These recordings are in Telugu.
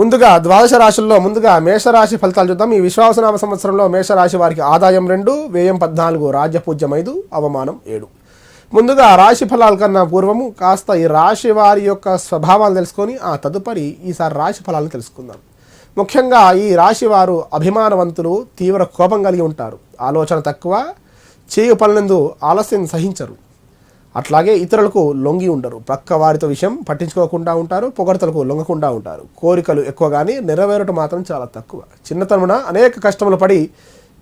ముందుగా ద్వాదశ రాశుల్లో ముందుగా మేషరాశి ఫలితాలు చూద్దాం. ఈ విశ్వాసనామ సంవత్సరంలో మేషరాశి వారికి ఆదాయం రెండు వ్యయం పద్నాలుగు రాజ్యపూజ్యం ఐదు అవమానం ఏడు. ముందుగా రాశి ఫలాల కన్నా పూర్వము కాస్త ఈ రాశి వారి యొక్క స్వభావాలు తెలుసుకొని ఆ తదుపరి ఈసారి రాశి ఫలాలను తెలుసుకుందాం. ముఖ్యంగా ఈ రాశి వారు అభిమానవంతులు తీవ్ర కోపం కలిగి ఉంటారు. ఆలోచన తక్కువ చేయు పనులందు ఆలస్యం సహించరు. అట్లాగే ఇతరులకు లొంగి ఉండరు. ప్రక్క వారితో విషయం పట్టించుకోకుండా ఉంటారు పొగడతలకు లొంగకుండా ఉంటారు. కోరికలు ఎక్కువ కానీ నెరవేరటం మాత్రం చాలా తక్కువ. చిన్నతనమున అనేక కష్టములు పడి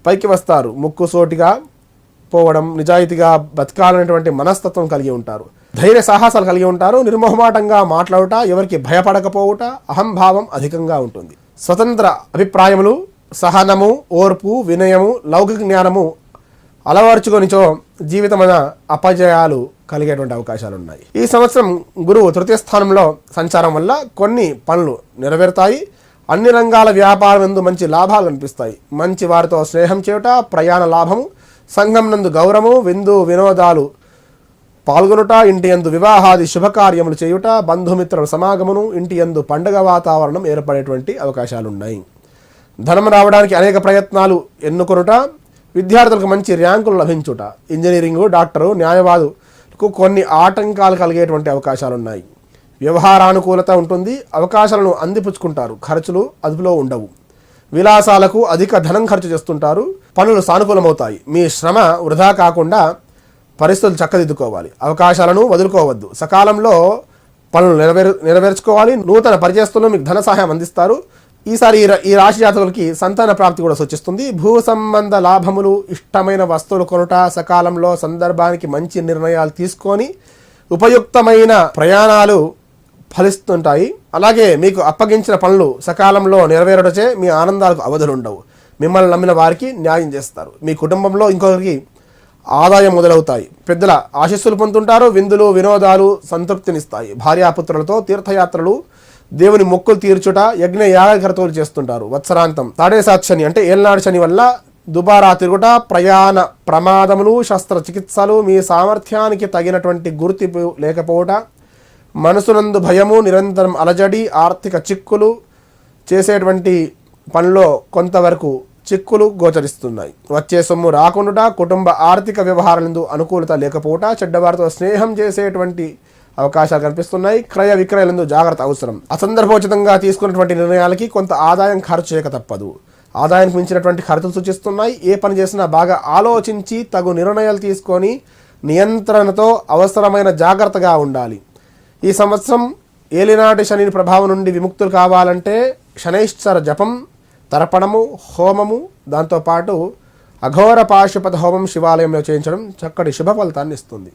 పైకి వస్తారు. ముక్కు సోటిగా పోవడం నిజాయితీగా బతకాలనేటువంటి మనస్తత్వం కలిగి ఉంటారు. ధైర్య సాహసాలు కలిగి ఉంటారు. నిర్మోహమాటంగా మాట్లాడుట ఎవరికి భయపడకపోవుట అహంభావం అధికంగా ఉంటుంది. స్వతంత్ర అభిప్రాయములు సహనము ఓర్పు వినయము లౌకిక జ్ఞానము అలవర్చుకొనిచో జీవితమైన అపజయాలు కలిగేటువంటి అవకాశాలు ఉన్నాయి ఈ సంవత్సరం గురువు తృతీయ స్థానంలో సంచారం వల్ల కొన్ని పనులు నెరవేరుతాయి. అన్ని రంగాల వ్యాపారం నందు మంచి లాభాలు కనిపిస్తాయి మంచి వారితో స్నేహం చేయుట ప్రయాణ లాభము సంఘం నందు గౌరవము విందు వినోదాలు పాల్గొనుట ఇంటి యందు వివాహాది శుభకార్యములు చేయుట బంధుమిత్రుల సమాగమును ఇంటి యందు పండగ వాతావరణం ఏర్పడేటువంటి అవకాశాలు ఉన్నాయి ధనం రావడానికి అనేక ప్రయత్నాలు ఎన్నుకొనుట విద్యార్థులకు మంచి ర్యాంకులు లభించుట ఇంజనీరింగు డాక్టరు న్యాయవాదు కు కొన్ని ఆటంకాలు కలిగేటువంటి అవకాశాలు ఉన్నాయి వ్యవహారానుకూలత ఉంటుంది అవకాశాలను అందిపుచ్చుకుంటారు ఖర్చులు అదుపులో ఉండవు. విలాసాలకు అధిక ధనం ఖర్చు చేస్తుంటారు పనులు సానుకూలమవుతాయి. మీ శ్రమ వృధా కాకుండా పరిస్థితులు చక్కదిద్దుకోవాలి. అవకాశాలను వదులుకోవద్దు. సకాలంలో పనులు నెరవేరు నెరవేర్చుకోవాలి. నూతన పరిచయస్తులు మీకు ధన సహాయం అందిస్తారు. ఈసారి ఈ రాశి జాతకులకి సంతాన ప్రాప్తి కూడా సూచిస్తుంది. భూ సంబంధ లాభములు ఇష్టమైన వస్తువులు కొనుట సకాలంలో సందర్భానికి మంచి నిర్ణయాలు తీసుకొని ఉపయుక్తమైన ప్రయాణాలు ఫలిస్తుంటాయి. అలాగే మీకు అప్పగించిన పనులు సకాలంలో నెరవేరటచే మీ ఆనందాలకు అవధులు ఉండవు. మిమ్మల్ని నమ్మిన వారికి న్యాయం చేస్తారు. మీ కుటుంబంలో ఇంకొకరికి ఆదాయం మొదలవుతాయి. పెద్దల ఆశస్సులు పొందుతుంటారు. విందులు వినోదాలు సంతృప్తినిస్తాయి. భార్యాపుత్రులతో తీర్థయాత్రలు దేవుని మొక్కులు తీర్చుట యజ్ఞ యాగకర్తలు చేస్తుంటారు. వత్సరాంతం. తాడేసాత్ శని అంటే ఏళ్ళనాడు శని వల్ల దుబారా తిరుగుట ప్రయాణ ప్రమాదములు శస్త్రచికిత్సలు మీ సామర్థ్యానికి తగినటువంటి గుర్తింపు లేకపోవట మనసునందు భయము నిరంతరం అలజడి ఆర్థిక చిక్కులు చేసేటువంటి పనిలో కొంతవరకు చిక్కులు గోచరిస్తున్నాయి. వచ్చే సొమ్ము రాకుండా కుటుంబ ఆర్థిక వ్యవహారాలందు అనుకూలత లేకపోవట చెడ్డవారితో స్నేహం చేసేటువంటి అవకాశాలు కనిపిస్తున్నాయి. క్రయ విక్రయాలందు జాగ్రత్త అవసరం. అసందర్భోచితంగా తీసుకున్నటువంటి నిర్ణయాలకి కొంత ఆదాయం ఖర్చు చేయక తప్పదు. ఆదాయానికి మించినటువంటి ఖర్చులు సూచిస్తున్నాయి. ఏ పని చేసినా బాగా ఆలోచించి తగు నిర్ణయాలు తీసుకొని నియంత్రణతో అవసరమైన జాగ్రత్తగా ఉండాలి. ఈ సంవత్సరం ఏలినాటి శని ప్రభావం నుండి విముక్తులు కావాలంటే శనైశ్వర జపం తర్పణము హోమము దాంతోపాటు అఘోర పాశుపత హోమం శివాలయంలో చేయించడం చక్కటి శుభ ఫలితాన్ని ఇస్తుంది.